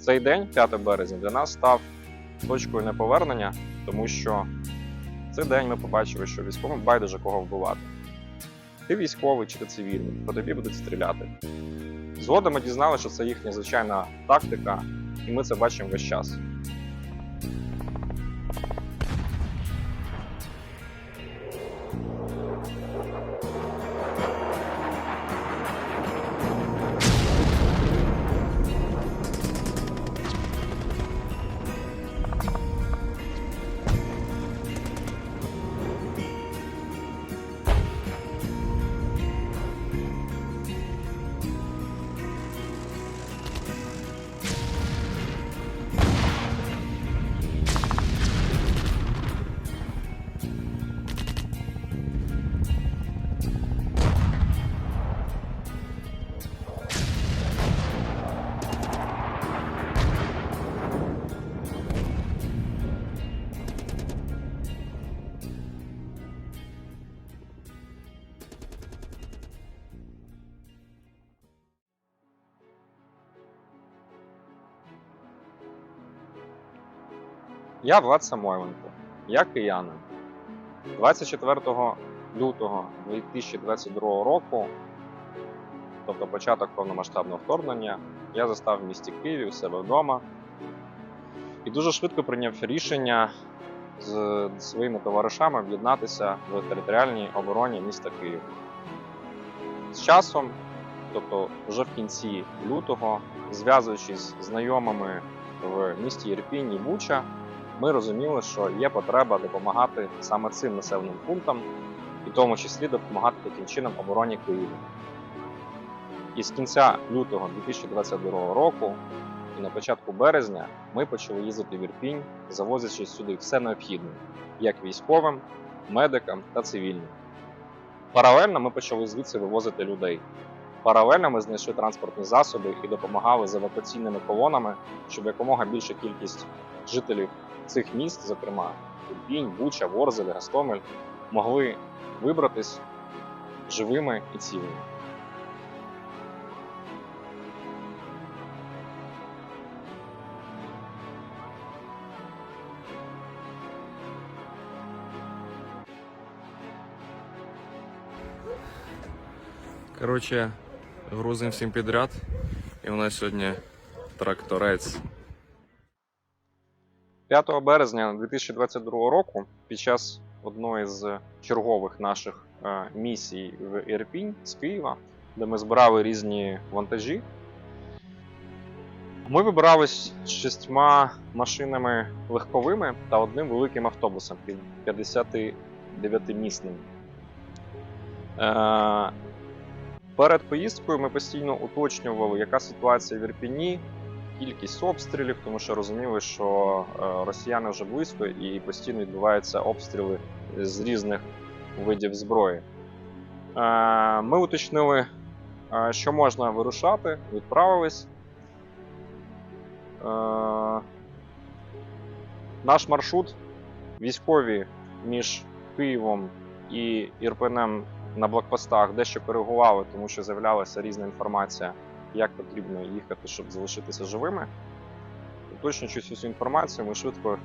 Цей день, 5 березня, для нас став точкою неповернення, тому що в цей день ми побачили, що військовим байдуже кого вбивати. Ти військовий чи ти цивільний, по тобі будуть стріляти. Згодом ми дізналися, що це їхня звичайна тактика, і ми це бачимо весь час. Я Влад Самойленко, я киянин. 24 лютого 2022 року, тобто початок повномасштабного вторгнення, я застав в місті Києві у себе вдома і дуже швидко прийняв рішення з своїми товаришами об'єднатися в територіальній обороні міста Києва. З часом, тобто вже в кінці лютого, зв'язуючись з знайомими в місті Єрпінь і Буча, ми розуміли, що є потреба допомагати саме цим населеним пунктам, і в тому числі допомагати таким чином обороні Києва. І з кінця лютого 2022 року і на початку березня ми почали їздити в Ірпінь, завозячи сюди все необхідне, як військовим, медикам та цивільним. Паралельно ми почали звідси вивозити людей. Паралельно ми знайшли транспортні засоби і допомагали з евакуаційними колонами, щоб якомога більша кількість жителів цих міст, зокрема Ірпінь, Буча, Ворзель, Гастомель, могли вибратись живими і цілими. Коротше, грузим всім підряд. І у нас сьогодні тракторець. 5 березня 2022 року, під час одної з чергових наших е, місій в Ірпінь з Києва, де ми збирали різні вантажі, ми вибирались з шістьма машинами легковими та одним великим автобусом під 59-місним. Перед поїздкою ми постійно уточнювали, яка ситуація в Ірпіні, кількість обстрілів, тому що розуміли, що е, росіяни вже близько і постійно відбуваються обстріли з різних видів зброї. Е, Ми уточнили, е, що можна вирушати, відправились. Наш маршрут військові між Києвом і Ірпенем на блокпостах дещо коригували, тому що з'являлася різна інформація як потрібно їхати, щоб залишитися живими. Уточнюючи цю інформацію, ми швидко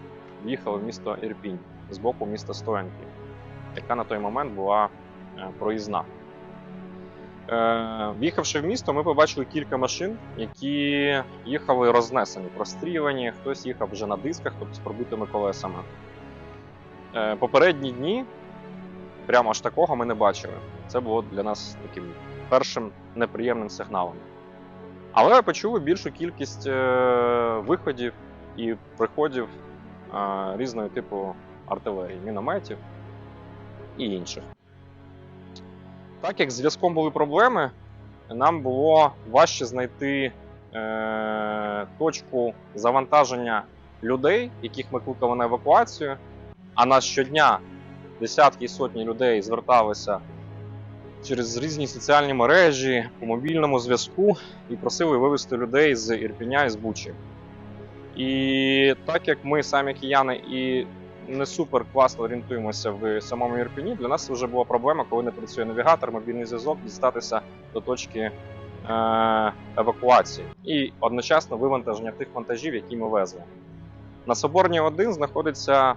в'їхали в місто Ірпінь з боку міста Стоянки, яка на той момент була е, проїзна. Е, В'їхавши в місто, ми побачили кілька машин, які їхали рознесені, прострілені, хтось їхав вже на дисках, тобто з пробитими колесами. Е, Попередні дні прямо аж такого ми не бачили. Це було для нас таким першим неприємним сигналом. Але почули більшу кількість е, виходів і приходів е, різного типу артилерії, мінометів і інших. Так як з зв'язком були проблеми, нам було важче знайти е, точку завантаження людей, яких ми кликали на евакуацію. А нас щодня десятки і сотні людей зверталися через різні соціальні мережі по мобільному зв'язку і просили вивезти людей з Ірпіня і з Бучі. І так як ми самі кияни і не супер класно орієнтуємося в самому Ірпіні, для нас це вже була проблема, коли не працює навігатор, мобільний зв'язок, дістатися до точки е, евакуації і одночасно вивантаження тих вантажів, які ми везли. На Соборній 1 знаходиться е,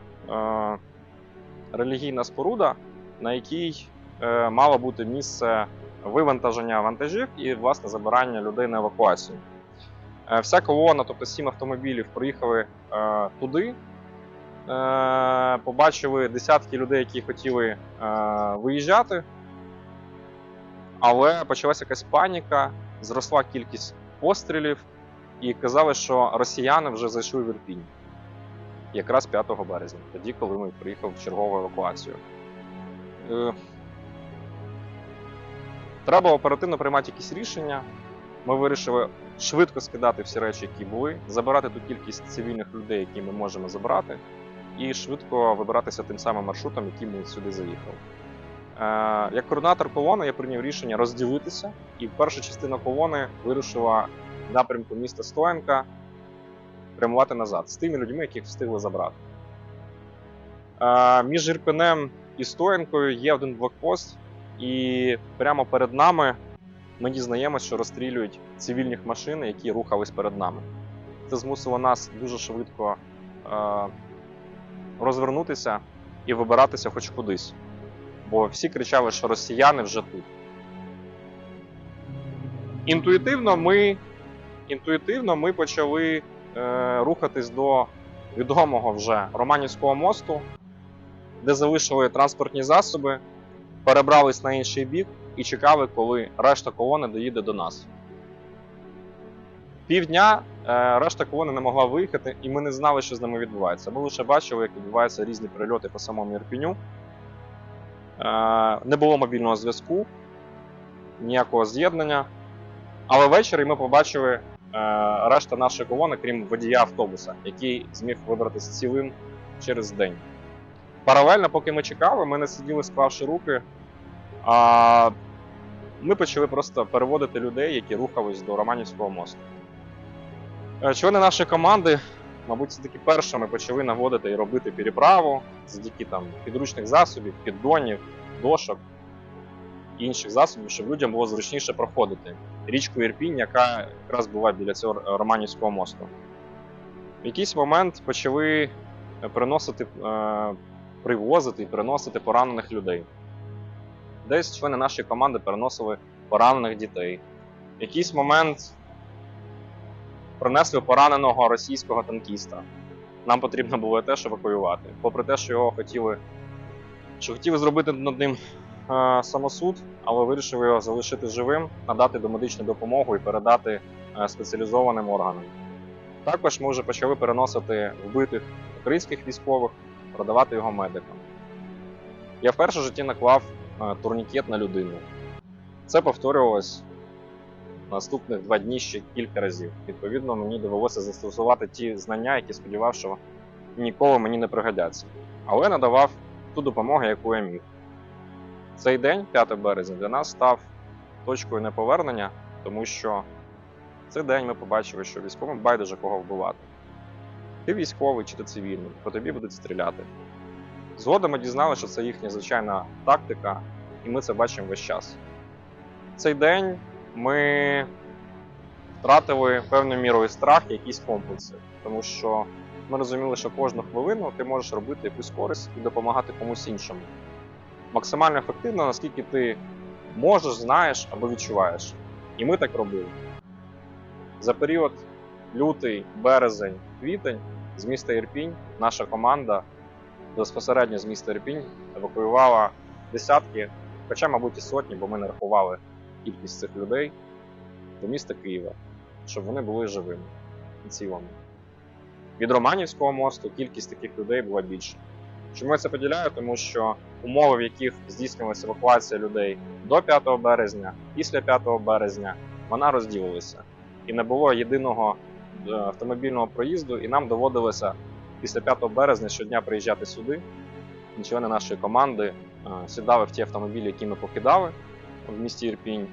релігійна споруда, на якій е, мало бути місце вивантаження вантажів і власне забирання людей на евакуацію. Е, Вся колона, тобто сім автомобілів, проїхали е, туди. Побачили десятки людей, які хотіли виїжджати. Але почалася якась паніка, зросла кількість пострілів, і казали, що росіяни вже зайшли в Ірпінь. Якраз 5 березня, тоді, коли ми приїхали в чергову евакуацію. Е, Треба оперативно приймати якісь рішення. Ми вирішили швидко скидати всі речі, які були, забирати ту кількість цивільних людей, які ми можемо забрати, і швидко вибиратися тим самим маршрутом, яким ми сюди заїхали. Е, як координатор колони я прийняв рішення розділитися, і перша частина колони вирушила в напрямку міста Стоянка прямувати назад з тими людьми, яких встигли забрати. Е, між Ірпенем і Стоянкою є один блокпост, і прямо перед нами ми дізнаємося, що розстрілюють цивільних машин, які рухались перед нами. Це змусило нас дуже швидко е, розвернутися і вибиратися хоч кудись. Бо всі кричали, що росіяни вже тут. Інтуїтивно ми, інтуїтивно ми почали рухатись до відомого вже Романівського мосту, де залишили транспортні засоби, перебрались на інший бік і чекали, коли решта колони доїде до нас. Півдня е, решта колони не могла виїхати, і ми не знали, що з ними відбувається. Ми лише бачили, як відбуваються різні прильоти по самому Ірпіню. Е, не було мобільного зв'язку, ніякого з'єднання. Але ввечері ми побачили е, решта нашої колони, крім водія автобуса, який зміг вибратися цілим через день. Паралельно, поки ми чекали, ми не сиділи, склавши руки. А ми почали просто переводити людей, які рухались до Романівського мосту. Е, Члени нашої команди, мабуть, це таки першими почали наводити і робити переправу завдяки там підручних засобів, піддонів, дошок інших засобів, щоб людям було зручніше проходити річку Ірпінь, яка якраз була біля цього Романівського мосту. В якийсь момент почали приносити, е, привозити і приносити поранених людей. Десь члени нашої команди переносили поранених дітей. В якийсь момент принесли пораненого російського танкіста. Нам потрібно було теж евакуювати. Попри те, що його хотіли, що хотіли зробити над ним е, самосуд, але вирішили його залишити живим, надати домедичну допомогу і передати е, спеціалізованим органам. Також ми вже почали переносити вбитих українських військових, продавати його медикам. Я вперше в житті наклав е, турнікет на людину. Це повторювалось наступних два дні ще кілька разів. Відповідно, мені довелося застосувати ті знання, які сподівався, що ніколи мені не пригодяться. Але надавав ту допомогу, яку я міг. Цей день, 5 березня, для нас став точкою неповернення, тому що цей день ми побачили, що військовим байдуже кого вбивати. Ти військовий чи ти цивільний, по тобі будуть стріляти. Згодом ми дізналися, що це їхня звичайна тактика, і ми це бачимо весь час. Цей день ми втратили певною мірою страх і якісь комплекси, тому що ми розуміли, що кожну хвилину ти можеш робити якусь користь і допомагати комусь іншому. Максимально ефективно, наскільки ти можеш, знаєш або відчуваєш. І ми так робили. За період лютий, березень, квітень з міста Ірпінь наша команда безпосередньо з міста Ірпінь евакуювала десятки, хоча, мабуть, і сотні, бо ми не рахували кількість цих людей до міста Києва, щоб вони були живими і цілими. Від Романівського мосту кількість таких людей була більша. Чому я це поділяю? Тому що умови, в яких здійснювалася евакуація людей до 5 березня, після 5 березня, вона розділилася. І не було єдиного е, автомобільного проїзду, і нам доводилося після 5 березня щодня приїжджати сюди. І Члени нашої команди е, сідали в ті автомобілі, які ми покидали в місті Ірпінь,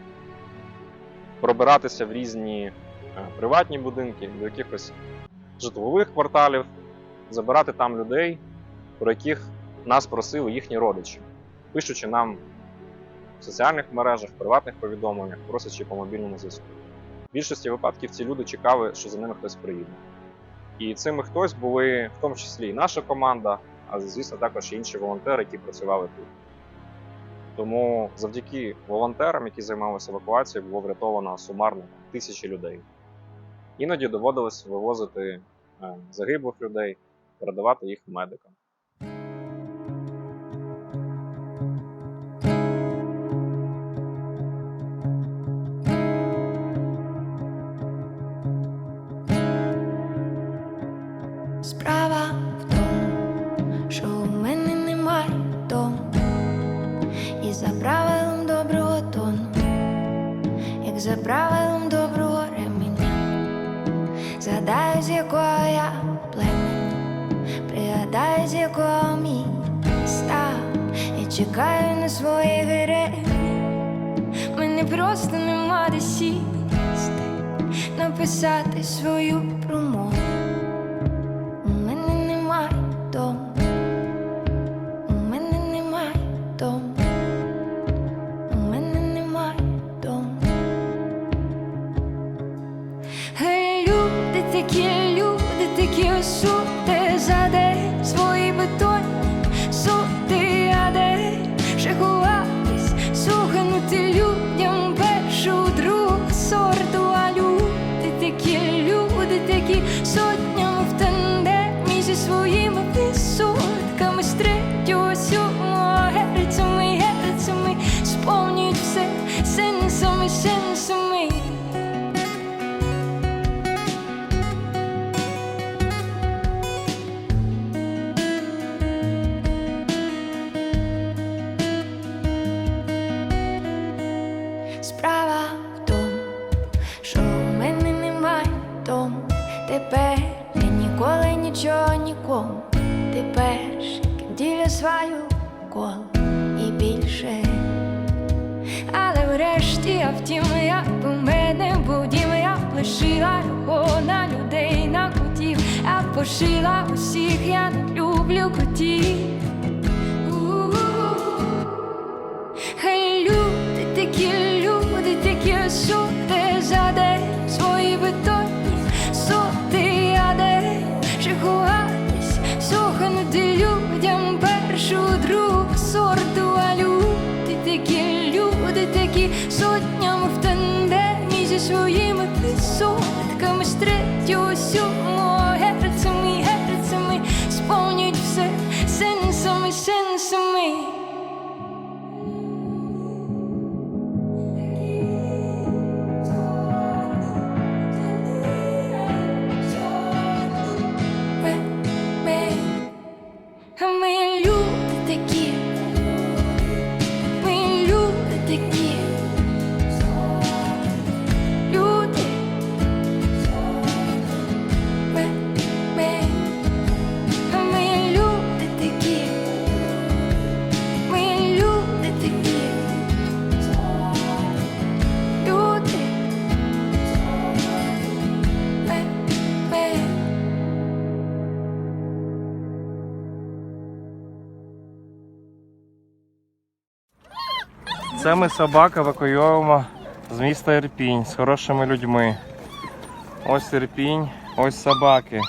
пробиратися в різні е, приватні будинки, до якихось житлових кварталів, забирати там людей, про яких нас просили їхні родичі, пишучи нам в соціальних мережах, в приватних повідомленнях, просячи по мобільному зв'язку. В більшості випадків ці люди чекали, що за ними хтось приїде. І цими хтось були в тому числі і наша команда, а звісно, також і інші волонтери, які працювали тут. Тому завдяки волонтерам, які займалися евакуацією, було врятовано сумарно тисячі людей. Іноді доводилось вивозити е, загиблих людей, передавати їх медикам. З якого міста, і чекаю на свої герені. Мене просто нема де сісти, написати свою промову. Сенсами. Справа в що у мене немає дому. Тепер я ніколи нічого нікому. Тепер ділю свою коло і більше. Але врешті я усіх, я не люблю котів. Хай люди такі, люди такі сути за день свої бетонні соти, а де ще ховатись, суханути людям першу другу сорту, а люди такі, люди такі сотнями в тандемі зі своїми висотками з третього сьомого Це ми собак евакуюємо з міста Ірпінь з хорошими людьми. Ось Ірпінь, ось собаки.